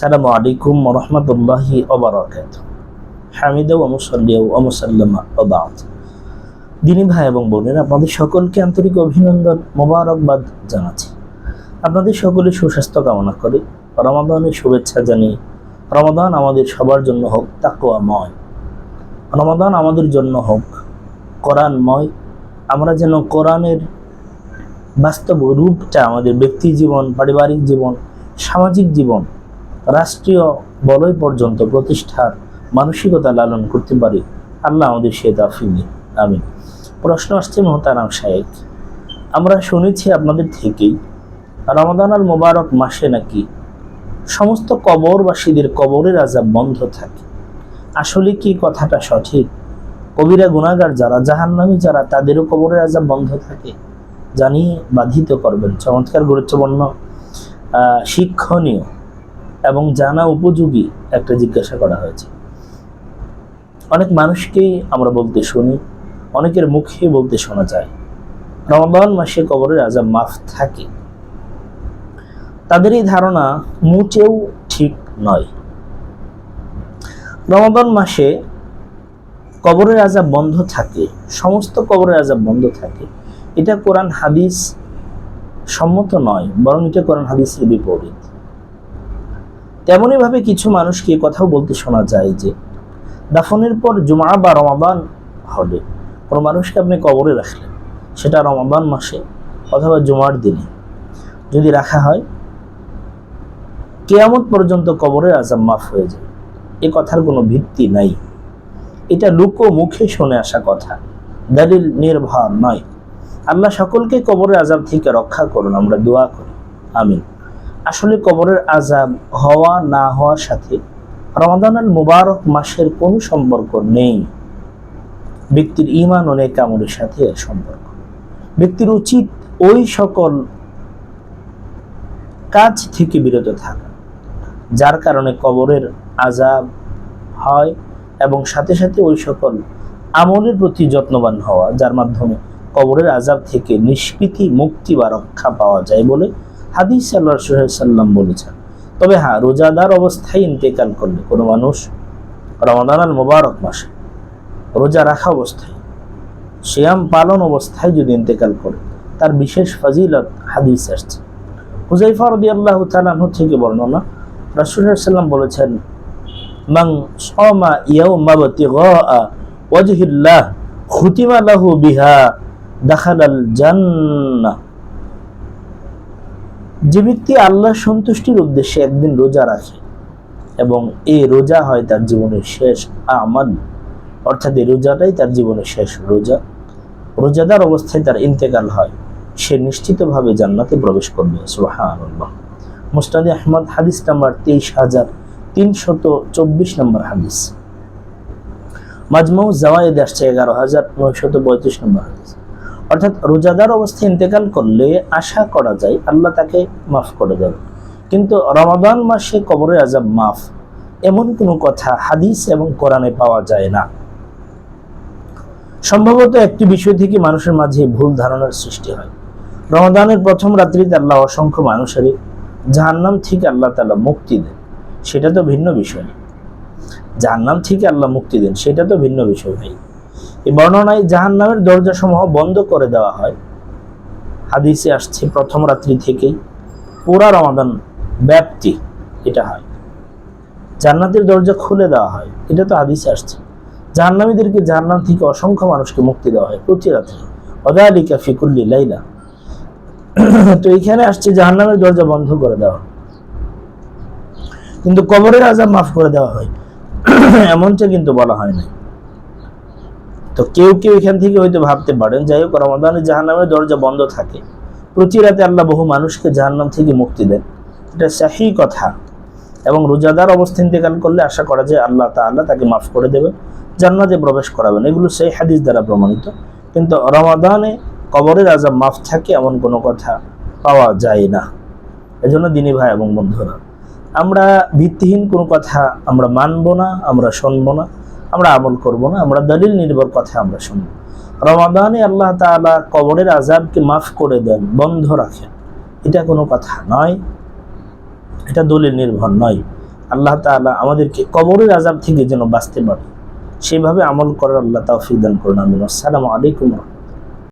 সালামু আলাইকুম রহমতুল্লাহি ওবরাকাত হামিদা ও মুসল্লিয়া ও মুসাল্লামা ওবাদ দিনী ভাই এবং বোনেরা, আপনাদের সকলকে আন্তরিক অভিনন্দন, মোবারকবাদ জানাচ্ছি। আপনাদের সকলে সুস্বাস্থ্য কামনা করে, রমাদানের শুভেচ্ছা জানিয়ে রমাদান আমাদের সবার জন্য হোক তাকোয়াময় রমাদান আমাদের জন্য হোক কোরআনময়। আমরা যেন কোরআনের বাস্তব রূপটা আমাদের ব্যক্তি জীবন, পারিবারিক জীবন, সামাজিক জীবন রাষ্ট্রীয় বলয় পর্যন্ত প্রতিষ্ঠার মানসিকতা লালন করতে পারি। আল্লাহ আমাদের সে তাফিনি আমি প্রশ্ন আসছে মোহতারাম শায়েক, আমরা শুনেছি আপনাদের থেকেই রমাদান আল মোবারক মাসে নাকি সমস্ত কবরবাসীদের কবরের আজাব বন্ধ থাকে। আসলে কি কথাটা সঠিক? কবিরা গুণাগার যারা, জাহান্নামী যারা, তাদেরও কবরের আজাব বন্ধ থাকে? জানিয়ে বাধিত করবেন। চমৎকার গুরুত্বপূর্ণ শিক্ষণীয়। এবং জানা উপযোগী একটা জিজ্ঞাসা করা হয়েছে। অনেক মানুষকেই আমরা বলতে শুনি, অনেকের মুখে বলতে শোনা যায়। রমাদান মাসে কবরের আজাব মাফ থাকে। তাদের এই ধারণা মোটেও ঠিক নয়। রমাদান মাসে কবরের আজাব বন্ধ থাকে, সমস্ত কবরের আজাব বন্ধ থাকে। এটা কোরআন হাদিস সম্মত নয়, বরং এটা কোরআন হাদিসের বিপরীত। তেমনই ভাবে কিছু মানুষকে কথাও বলতে শোনা যায় যে, দাফনের পর জুমা বা রমাদান হলে কোনো মানুষকে আপনি কবরে রাখলেন, সেটা রমাদান মাসে অথবা জুমার দিনে। যদি রাখা হয়, কেয়ামত পর্যন্ত কবরের আজাব মাফ হয়ে যায়। এ কথার কোনো ভিত্তি নাই। এটা লুকো মুখে শুনে আসা কথা। দলিল নির্ভর নয়। আল্লাহ সকলকে কবরের আজাব থেকে রক্ষা করুন, আমরা দোয়া করি। আমিন। আসলে কবরের আজাব হওয়া না হওয়ার সাথে রমাদান আল মুবারক মাসের কোনো সম্পর্ক নেই। ব্যক্তির ইমান অনেক কামড়ের সাথে এর সম্পর্ক। ব্যক্তির উচিত ওই সকল কাজ থেকে বিরত থাকা, যার কারণে কবরের আজাব হয় এবং সাথে সাথে ওই সকল আমলের প্রতি যত্নবান হওয়া, যার মাধ্যমে কবরের আজাব থেকে নিষ্কৃতি, মুক্তি বা রক্ষা পাওয়া যায় বলে হাদিস সাল্লাহ সাল্লাম বলেছেন, তবে হ্যাঁ রোজাদার অবস্থায় ইন্তেকাল করলে, কোনো মানুষ রমাদান আল মোবারক মাসে রোজা রাখা অবস্থায় শ্যাম পালন অবস্থায় যদি ইন্তেকাল করে, তার বিশেষ ফাজিলত হাদিস আসছে। হুজাইফা রদি আল্লাহ তালাহ থেকে বর্ণনা রাসুল্লাহ সাল্লাম বলেছেন, মান সমা ইয়াউমা বাতিগা ওয়াজহিল্লাহ, খুতিমা লাহু বিহা দাখালাল জান্নাহ। যে ব্যক্তি আল্লাহ সন্তুষ্টির উদ্দেশ্যে একদিন রোজা রাখে এবং এই রোজা হয় তার জীবনের শেষ আমাল, অর্থাৎ এই রোজাটাই তার জীবনের শেষ রোজা। রোজাদার অবস্থায় তার ইন্তেকাল হয়, সে নিশ্চিতভাবে জান্নাতে প্রবেশ করবে, সুবহানাল্লাহ। মুস্তাদি আহমদ, হাদিস নাম্বার তেইশ হাজার তিনশত চব্বিশ নম্বর হাদিস। মাজমু জাওয়ায়েদ আসছে এগারো হাজার নয়শত পঁয়ত্রিশ নম্বর হাদিস। অর্থাৎ রোজাদার অবস্থায় ইন্তেকাল করলে আশা করা যায় আল্লাহ তাকে মাফ করে দেবে কিন্তু রমাদান মাসে কবরের আজাব মাফ, এমন কোনো কথা হাদিস এবং কোরআনে পাওয়া যায় না। সম্ভবত একটি বিষয় থেকে মানুষের মাঝে ভুল ধারণার সৃষ্টি হয়। রমাদানের প্রথম রাত্রিতে আল্লাহ অসংখ্য মানুষেরই জাহান্নাম থেকে আল্লাহ তাআলা মুক্তি দেন, সেটা তো ভিন্ন বিষয়। জাহান্নাম থেকে আল্লাহ মুক্তি দেন, সেটা তো ভিন্ন বিষয় ভাই। এই বর্ণনায় জাহান জাহান্নামের দরজাসমূহ বন্ধ করে দেওয়া হয়। হাদিসে আসছে, প্রথম রাত্রি থেকেই পুরা রমাদান ব্যাপ্তি এটা হয়। জান্নাতের দরজা খুলে দেওয়া হয়, এটা তো হাদিসে আসছে। জাহান্নামীদেরকে জাহান্নাম থেকে অসংখ্য মানুষকে মুক্তি দেওয়া হয় প্রতি রাত্রে। অদালিকা ফিকুল্লি লাইলা। তো এখানে আসছে, জাহান্নামের দরজা বন্ধ করে দেওয়া। কিন্তু কবরের আজাব মাফ করে দেওয়া হয়। এমনটা কিন্তু বলা হয় না তো কেউ কেউ এখান থেকে হয়তো ভাবতে পারেন, যাই হোক, রমাদানে জাহান্নামের দরজা বন্ধ থাকে। প্রতি রাতে আল্লাহ বহু মানুষকে জাহান্নাম থেকে মুক্তি দেন। এটা সাহি কথা। এবং রোজাদার অবস্থা ইন্তেকাল করলে আশা করা যায় আল্লাহ তাআলা তাকে মাফ করে দেবে জান্নাতে প্রবেশ করাবেন। এগুলো সেই হাদিস দ্বারা প্রমাণিত। কিন্তু রমাদানে কবরের আজাব মাফ থাকে এমন কোনো কথা পাওয়া যায় না। এজন্য দিনী ভাই এবং বন্ধুরা, আমরা ভিত্তিহীন কোনো কথা আমরা মানব না, আমরা শুনব না। আমরা আমল করব না, আমরা দলিল নির্ভর কথা আমরা শুনব। রমাদানে আল্লাহ তালা কবরের আজাবকে মাফ করে দেন, বন্ধ রাখেন। এটা কোনো কথা নয়, এটা দলিল নির্ভর নয়। আল্লাহ তালা আমাদেরকে কবরের আজাব থেকে যেন বাঁচতে পারে। সেভাবে আমল করার আল্লাহ তাফিদান দান করুন, আমিন। আসসালামু আলাইকুম